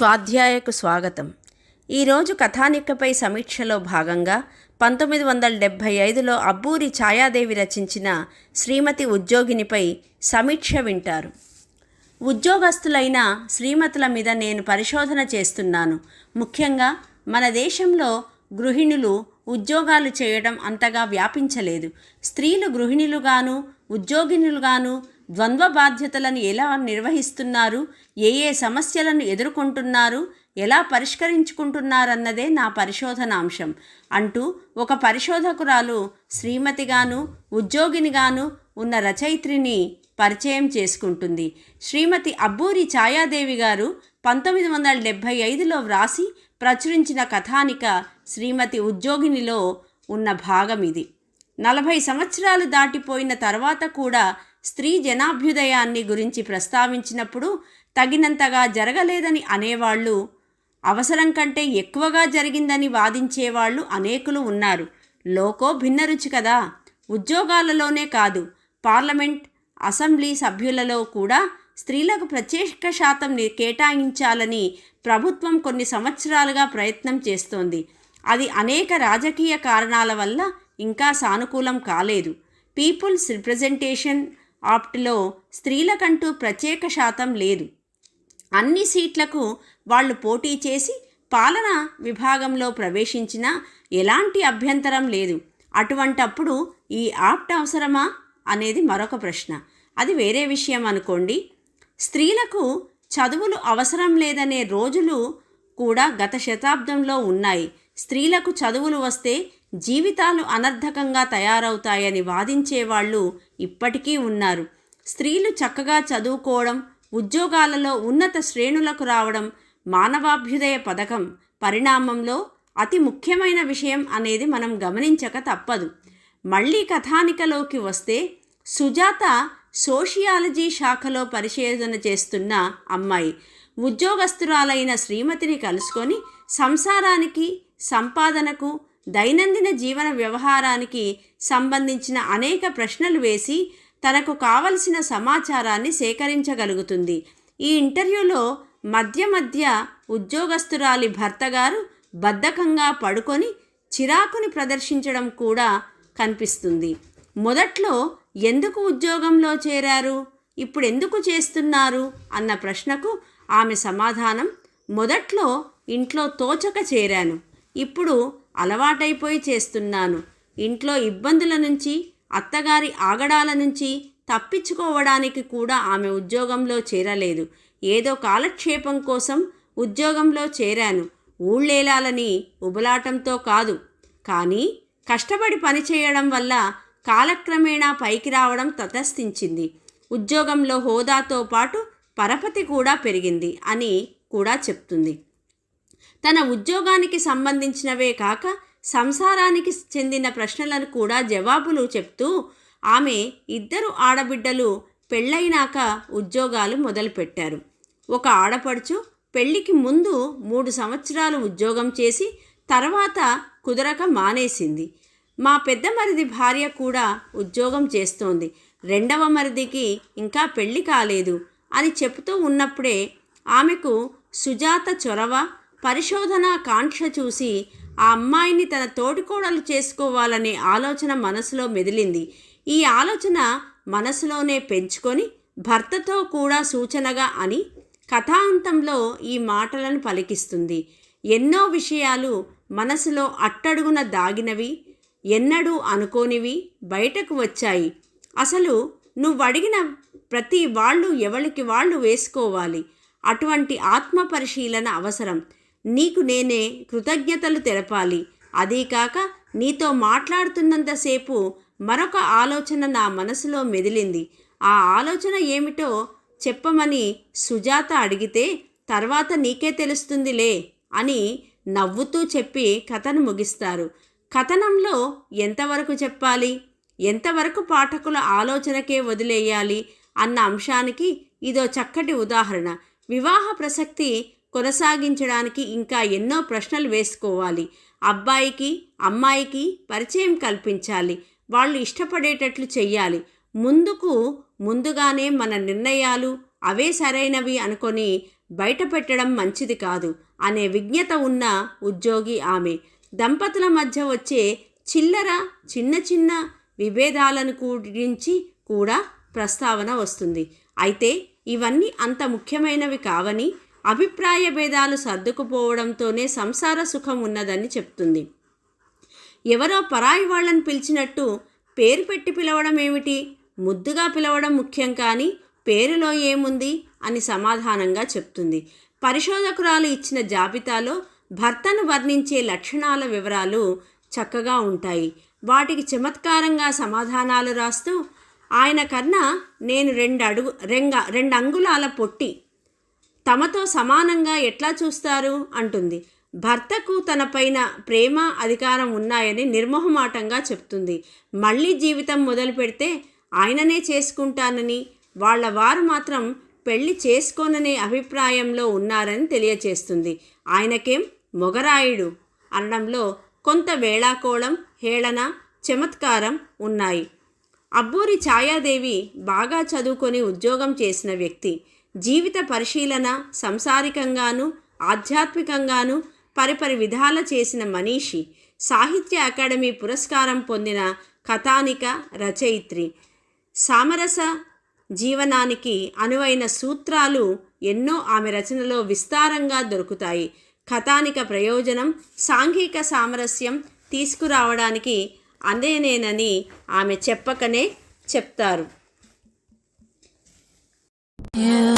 స్వాధ్యాయకు స్వాగతం. ఈరోజు కథానికపై సమీక్షలో భాగంగా పంతొమ్మిది వందల డెబ్భై ఐదులో అబ్బూరి ఛాయాదేవి రచించిన శ్రీమతి ఉద్యోగినిపై సమీక్ష వింటారు. ఉద్యోగస్తులైన శ్రీమతుల మీద నేను పరిశోధన చేస్తున్నాను. ముఖ్యంగా మన దేశంలో గృహిణులు ఉద్యోగాలు చేయడం అంతగా వ్యాపించలేదు. స్త్రీలు గృహిణులుగాను ఉద్యోగినులుగాను ద్వంద్వ బాధ్యతలను ఎలా నిర్వహిస్తున్నారు? ఏ ఏ సమస్యలను ఎదుర్కొంటున్నారు? ఎలా పరిష్కరించుకుంటున్నారన్నదే నా పరిశోధనాంశం అంటూ ఒక పరిశోధకురాలు శ్రీమతిగాను ఉద్యోగినిగాను ఉన్న రచయిత్రిని పరిచయం చేసుకుంటుంది. శ్రీమతి అబ్బూరి ఛాయాదేవి గారు పంతొమ్మిది వందల డెబ్భై ఐదులో వ్రాసి ప్రచురించిన కథానిక శ్రీమతి ఉద్యోగినిలో ఉన్న భాగం ఇది. నలభై సంవత్సరాలు దాటిపోయిన తర్వాత కూడా స్త్రీ జనాభ్యుదయాన్ని గురించి ప్రస్తావించినప్పుడు తగినంతగా జరగలేదని అనేవాళ్ళు అవసరం కంటే ఎక్కువగా జరిగిందని వాదించేవాళ్ళు అనేకులు ఉన్నారు. లోకో భిన్న రుచి కదా! ఉద్యోగాలలోనే కాదు పార్లమెంట్ అసెంబ్లీ సభ్యులలో కూడా స్త్రీలకు ప్రత్యేక శాతం కేటాయించాలని ప్రభుత్వం కొన్ని సంవత్సరాలుగా ప్రయత్నం చేస్తోంది. అది అనేక రాజకీయ కారణాల వల్ల ఇంకా సానుకూలం కాలేదు. పీపుల్స్ రిప్రజెంటేషన్ ఆప్ట్లో స్త్రీలకంటూ ప్రత్యేక శాతం లేదు. అన్ని సీట్లకు వాళ్ళు పోటీ చేసి పాలన విభాగంలో ప్రవేశించినా ఎలాంటి అభ్యంతరం లేదు. అటువంటప్పుడు ఈ ఆప్ట్ అవసరమా అనేది మరొక ప్రశ్న. అది వేరే విషయం అనుకోండి. స్త్రీలకు చదువులు అవసరం లేదనే రోజులు కూడా గత శతాబ్దంలో ఉన్నాయి. స్త్రీలకు చదువులు వస్తే జీవితాలు అనర్థకంగా తయారవుతాయని వాదించేవాళ్ళు ఇప్పటికీ ఉన్నారు. స్త్రీలు చక్కగా చదువుకోవడం ఉద్యోగాలలో ఉన్నత శ్రేణులకు రావడం మానవాభ్యుదయ పథకం పరిణామంలో అతి ముఖ్యమైన విషయం అనేది మనం గమనించక తప్పదు. మళ్ళీ కథానికలోకి వస్తే సుజాత సోషియాలజీ శాఖలో పరిశోధన చేస్తున్న అమ్మాయి. ఉద్యోగస్తురాలైన శ్రీమతిని కలుసుకొని సంసారానికి సంపాదనకు దైనందిన జీవన వ్యవహారానికి సంబంధించిన అనేక ప్రశ్నలు వేసి తనకు కావలసిన సమాచారాన్ని సేకరించగలుగుతుంది. ఈ ఇంటర్వ్యూలో మధ్య మధ్య ఉద్యోగస్తురాలి భర్తగారు బద్ధకంగా పడుకొని చిరాకుని ప్రదర్శించడం కూడా కనిపిస్తుంది. మొదట్లో ఎందుకు ఉద్యోగంలో చేరారు? ఇప్పుడు ఎందుకు చేస్తున్నారు? అన్న ప్రశ్నకు ఆమె సమాధానం మొదట్లో ఇంట్లో తోచక చేరాను. ఇప్పుడు అలవాటైపోయి చేస్తున్నాను. ఇంట్లో ఇబ్బందుల నుంచి అత్తగారి ఆగడాల నుంచి తప్పించుకోవడానికి కూడా ఆమె ఉద్యోగంలో చేరలేదు. ఏదో కాలక్షేపం కోసం ఉద్యోగంలో చేరాను. ఊళ్ళేలాలని ఉబలాటంతో కాదు. కానీ కష్టపడి పనిచేయడం వల్ల కాలక్రమేణా పైకి రావడం తటస్థించింది. ఉద్యోగంలో హోదాతో పాటు పరపతి కూడా పెరిగింది అని కూడా చెప్తుంది. తన ఉద్యోగానికి సంబంధించినవే కాక సంసారానికి చెందిన ప్రశ్నలను కూడా జవాబులు చెప్తూ ఆమె ఇద్దరు ఆడబిడ్డలు పెళ్ళైనాక ఉద్యోగాలు మొదలుపెట్టారు. ఒక ఆడపడుచు పెళ్ళికి ముందు మూడు సంవత్సరాలు ఉద్యోగం చేసి తర్వాత కుదరక మానేసింది. మా పెద్ద మరిది భార్య కూడా ఉద్యోగం చేస్తోంది. రెండవ మరిదికి ఇంకా పెళ్ళి కాలేదు అని చెబుతూ ఉన్నప్పుడే ఆమెకు సుజాత చొరవ పరిశోధన కాంక్ష చూసి ఆ అమ్మాయిని తన తోటికోడలు చేసుకోవాలనే ఆలోచన మనసులో మెదిలింది. ఈ ఆలోచన మనసులోనే పెంచుకొని భర్తతో కూడా సూచనగా అని కథాంతంలో ఈ మాటలను పలికిస్తుంది. ఎన్నో విషయాలు మనసులో అట్టడుగున దాగినవి ఎన్నడూ అనుకోనివి బయటకు వచ్చాయి. అసలు నువ్వు అడిగిన ప్రతి వాళ్ళు ఎవరికి వాళ్ళు వేసుకోవాలి? అటువంటి ఆత్మ పరిశీలన అవసరం. నీకు నేనే కృతజ్ఞతలు తెలపాలి. అదీ కాక నీతో మాట్లాడుతున్నంతసేపు మరొక ఆలోచన నా మనసులో మెదిలింది. ఆ ఆలోచన ఏమిటో చెప్పమని సుజాత అడిగితే తర్వాత నీకే తెలుస్తుందిలే అని నవ్వుతూ చెప్పి కథను ముగిస్తారు. కథనంలో ఎంతవరకు చెప్పాలి? ఎంతవరకు పాఠకుల ఆలోచనకే వదిలేయాలి? అన్న అంశానికి ఇదో చక్కటి ఉదాహరణ. వివాహ ప్రసక్తి కొనసాగించడానికి ఇంకా ఎన్నో ప్రశ్నలు వేసుకోవాలి. అబ్బాయికి అమ్మాయికి పరిచయం కల్పించాలి. వాళ్ళు ఇష్టపడేటట్లు చెయ్యాలి. ముందుకు ముందుగానే మన నిర్ణయాలు అవే సరైనవి అనుకొని బయటపెట్టడం మంచిది కాదు అనే విజ్ఞత ఉన్న ఉద్యోగి ఆమె. దంపతుల మధ్య వచ్చే చిల్లర చిన్న చిన్న విభేదాలను గురించి కూడా ప్రస్తావన వస్తుంది. అయితే ఇవన్నీ అంత ముఖ్యమైనవి కావని అభిప్రాయ భేదాలు సర్దుకుపోవడంతోనే సంసార సుఖం ఉన్నదని చెప్తుంది. ఎవరో పరాయి వాళ్ళని పిలిచినట్టు పేరు పెట్టి పిలవడం ఏమిటి? ముద్దుగా పిలవడం ముఖ్యం కానీ పేరులో ఏముంది అని సమాధానంగా చెప్తుంది. పరిశోధకురాలు ఇచ్చిన జాబితాలో భర్తను వర్ణించే లక్షణాల వివరాలు చక్కగా ఉంటాయి. వాటికి చమత్కారంగా సమాధానాలు రాస్తూ ఆయన కన్నా నేను రెండు అడుగు రెంగ రెండు అంగుళాల పొట్టి తమతో సమానంగా ఎట్లా చూస్తారు? అంటుంది. భర్తకు తనపైన ప్రేమ అధికారం ఉన్నాయని నిర్మోహమాటంగా చెప్తుంది. మళ్ళీ జీవితం మొదలు పెడితే ఆయననే చేసుకుంటానని వాళ్ళ వారు మాత్రం పెళ్ళి చేసుకోననే అభిప్రాయంలో ఉన్నారని తెలియచేస్తుంది. ఆయనకేం మొగరాయుడు? అనడంలో కొంత వేళాకోళం హేళన చమత్కారం ఉన్నాయి. అబ్బూరి ఛాయాదేవి బాగా చదువుకొని ఉద్యోగం చేసిన వ్యక్తి. జీవిత పరిశీలన సంసారికంగాను ఆధ్యాత్మికంగాను పరిపరి విధాల చేసిన మనీషి సాహిత్య అకాడమీ పురస్కారం పొందిన కథానిక రచయిత్రి. సామరస జీవనానికి అనువైన సూత్రాలు ఎన్నో ఆమె రచనలో విస్తారంగా దొరుకుతాయి. కథానిక ప్రయోజనం సాంఘిక సామరస్యం తీసుకురావడానికి అందేనేనని ఆమె చెప్పకనే చెప్తారు. you.